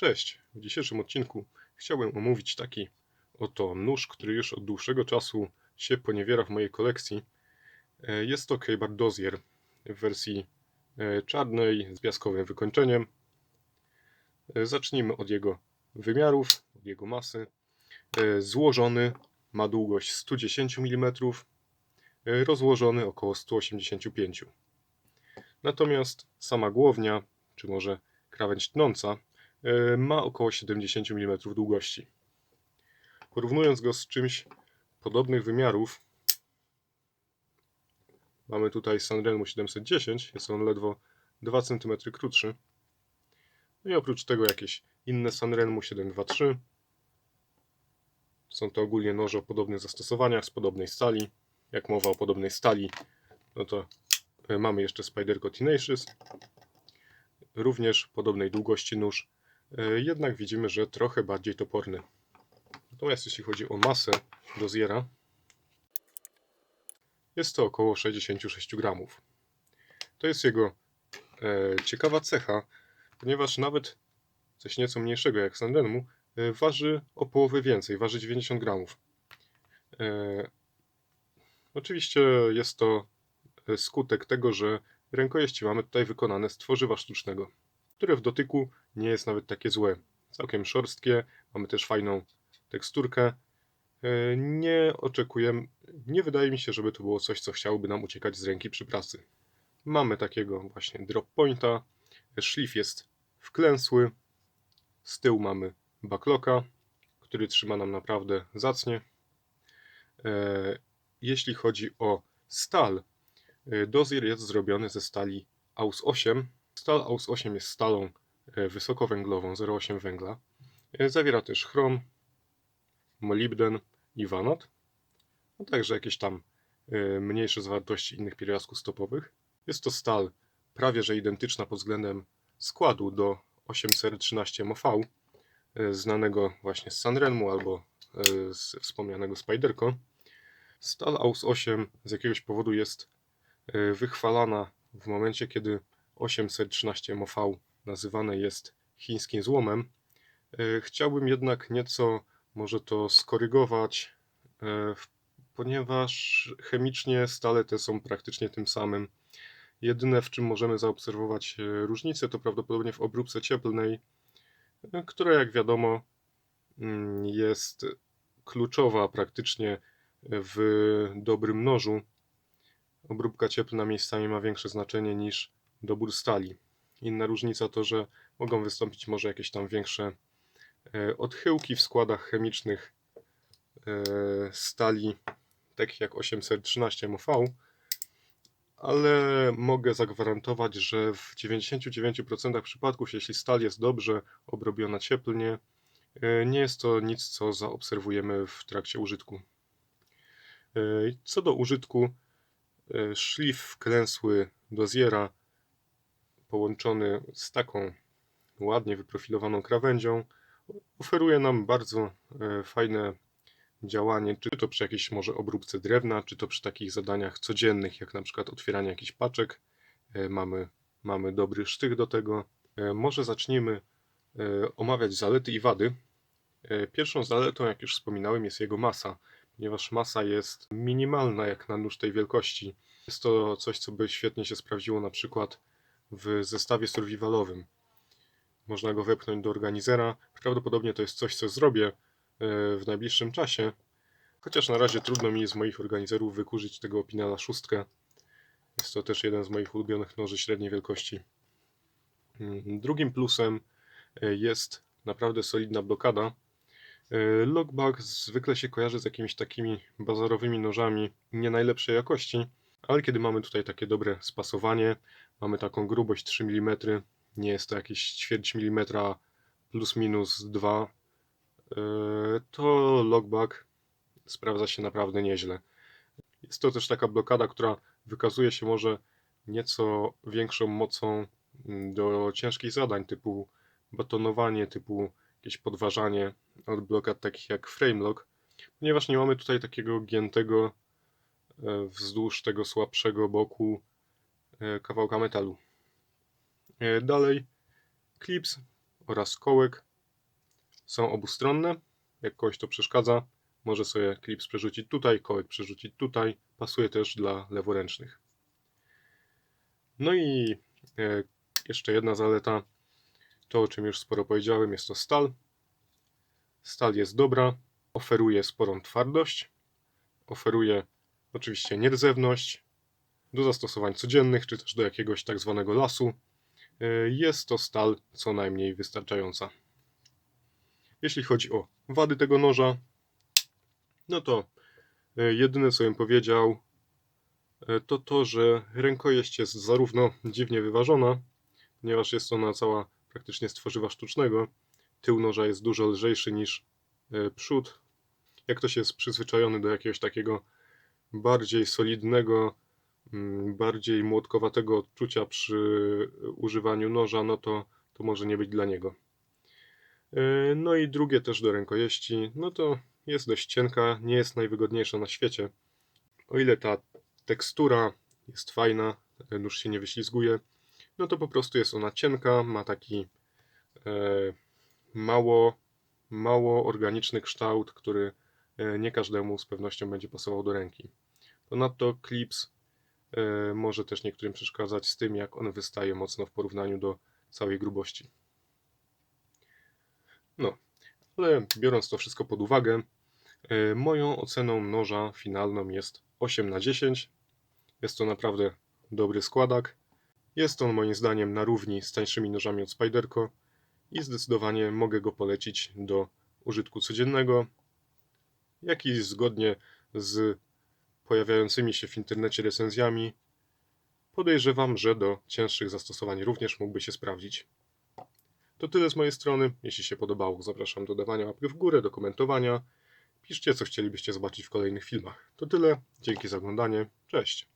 Cześć! W dzisiejszym odcinku chciałbym omówić taki oto nóż, który już od dłuższego czasu się poniewiera w mojej kolekcji. E, Jest to Keybar Dozier w wersji e, czarnej z piaskowym wykończeniem. E, Zacznijmy od jego wymiarów, od jego masy. Złożony ma długość 110 mm, rozłożony około 185 Natomiast sama głownia, czy może krawędź tnąca, ma około 70 mm długości. Porównując go z czymś podobnych wymiarów, mamy tutaj Sanrenmu 710, jest on ledwo 2 cm krótszy. No i oprócz tego jakieś inne Sanrenmu 723. Są to ogólnie noże o podobnych zastosowaniach, z podobnej stali. Jak mowa o podobnej stali, no to e, mamy jeszcze Spyderco Tenacious, również podobnej długości nóż, e, jednak widzimy, że trochę bardziej toporny. Natomiast jeśli chodzi o masę doziera, jest to około 66 gramów. To jest jego e, ciekawa cecha, ponieważ nawet coś nieco mniejszego jak Sandenmu e, waży o połowę więcej, waży 90 gramów. E, oczywiście jest to e, skutek tego, że rękojeści mamy tutaj wykonane z tworzywa sztucznego, które w dotyku nie jest nawet takie złe. Całkiem szorstkie, mamy też fajną teksturkę. E, Nie oczekujemy, nie wydaje mi się, żeby to było coś, co chciałoby nam uciekać z ręki przy pracy. Mamy takiego właśnie drop pointa, szlif jest wklęsły, z tyłu mamy backlocka, który trzyma nam naprawdę zacnie. E, Jeśli chodzi o stal, e, dozier jest zrobiony ze stali AUS 8. Stal AUS 8 jest stalą wysokowęglową 0,8 węgla. E, Zawiera też chrom, molibden i vanat, a także jakieś tam e, mniejsze zawartości innych pierwiastków stopowych. Jest to stal prawie że identyczna pod względem składu do 813 MOV, e, znanego właśnie z Sanrenmu albo e, z wspomnianego Spyderco. Stal AUS 8 z jakiegoś powodu jest e, wychwalana w momencie, kiedy 813 MOV nazywane jest chińskim złomem. E, Chciałbym jednak nieco może to skorygować, e, ponieważ chemicznie stale te są praktycznie tym samym. Jedyne, w czym możemy zaobserwować e, różnicę, to prawdopodobnie w obróbce cieplnej, która, jak wiadomo, mm, jest kluczowa praktycznie w dobrym nożu. Obróbka cieplna miejscami ma większe znaczenie niż dobór stali. Inna różnica to, że mogą wystąpić może jakieś tam większe e, odchyłki w składach chemicznych e, stali, takich jak 813 MV, ale mogę zagwarantować, że w 99% przypadków, jeśli stal jest dobrze obrobiona cieplnie, e, nie jest to nic, co zaobserwujemy w trakcie użytku. Co do użytku, szlif wklęsły doziera połączony z taką ładnie wyprofilowaną krawędzią oferuje nam bardzo e, fajne działanie, czy to przy jakiejś może obróbce drewna, czy to przy takich zadaniach codziennych, jak na przykład otwieranie jakichś paczek. E, Mamy, mamy dobry sztych do tego. E, Może zacznijmy omawiać zalety i wady. Pierwszą zaletą, jak już wspominałem, jest jego masa, ponieważ masa jest minimalna jak na nóż tej wielkości. Jest to coś, co by świetnie się sprawdziło na przykład w zestawie survivalowym. Można go wepchnąć do organizera. Prawdopodobnie to jest coś, co zrobię e, w najbliższym czasie. Chociaż na razie trudno mi z moich organizerów wykurzyć tego Opinela 6. Jest to też jeden z moich ulubionych noży średniej wielkości. Mm, Drugim plusem e, jest naprawdę solidna blokada. E, Lockback zwykle się kojarzy z jakimiś takimi bazarowymi nożami nie najlepszej jakości, ale kiedy mamy tutaj takie dobre spasowanie, mamy taką grubość 3 mm, nie jest to jakieś ćwierć milimetra plus minus 2, to lockback sprawdza się naprawdę nieźle. Jest to też taka blokada, która wykazuje się może nieco większą mocą mm, do ciężkich zadań typu batonowanie, typu jakieś podważanie od blokad takich jak frame lock, ponieważ nie mamy tutaj takiego giętego e, wzdłuż tego słabszego boku kawałka metalu. E, Dalej klips oraz kołek są obustronne. Jak kogoś to przeszkadza, może sobie klips przerzucić tutaj, kołek przerzucić tutaj. Pasuje też dla leworęcznych. No i e, jeszcze jedna zaleta, to o czym już sporo powiedziałem, jest to stal. Stal jest dobra, oferuje sporą twardość, oferuje oczywiście nierdzewność do zastosowań codziennych, czy też do jakiegoś tak zwanego lasu. E, Jest to stal co najmniej wystarczająca. Jeśli chodzi o wady tego noża, no to e, jedyne co bym powiedział, e, to to, że rękojeść jest zarówno dziwnie wyważona, ponieważ jest ona cała praktycznie z tworzywa sztucznego. Tył noża jest dużo lżejszy niż przód. Jak ktoś jest przyzwyczajony do jakiegoś takiego bardziej solidnego, bardziej młotkowatego odczucia przy używaniu noża, no to, to może nie być dla niego. E, No i drugie też do rękojeści, no to jest dość cienka, nie jest najwygodniejsza na świecie. O ile ta tekstura jest fajna, e, nóż się nie wyślizguje, no to po prostu jest ona cienka, ma taki e, mało, mało organiczny kształt, który nie każdemu z pewnością będzie pasował do ręki. Ponadto klips może też niektórym przeszkadzać z tym, jak on wystaje mocno w porównaniu do całej grubości. No, ale biorąc to wszystko pod uwagę, e, moją oceną noża finalną jest 8 na 10. Jest to naprawdę dobry składak. Jest on moim zdaniem na równi z tańszymi nożami od Spyderco i zdecydowanie mogę go polecić do użytku codziennego, jak i zgodnie z pojawiającymi się w internecie recenzjami. Podejrzewam, że do cięższych zastosowań również mógłby się sprawdzić. To tyle z mojej strony. Jeśli się podobało, zapraszam do dawania łapki w górę, do komentowania. Piszcie, co chcielibyście zobaczyć w kolejnych filmach. To tyle. Dzięki za oglądanie. Cześć.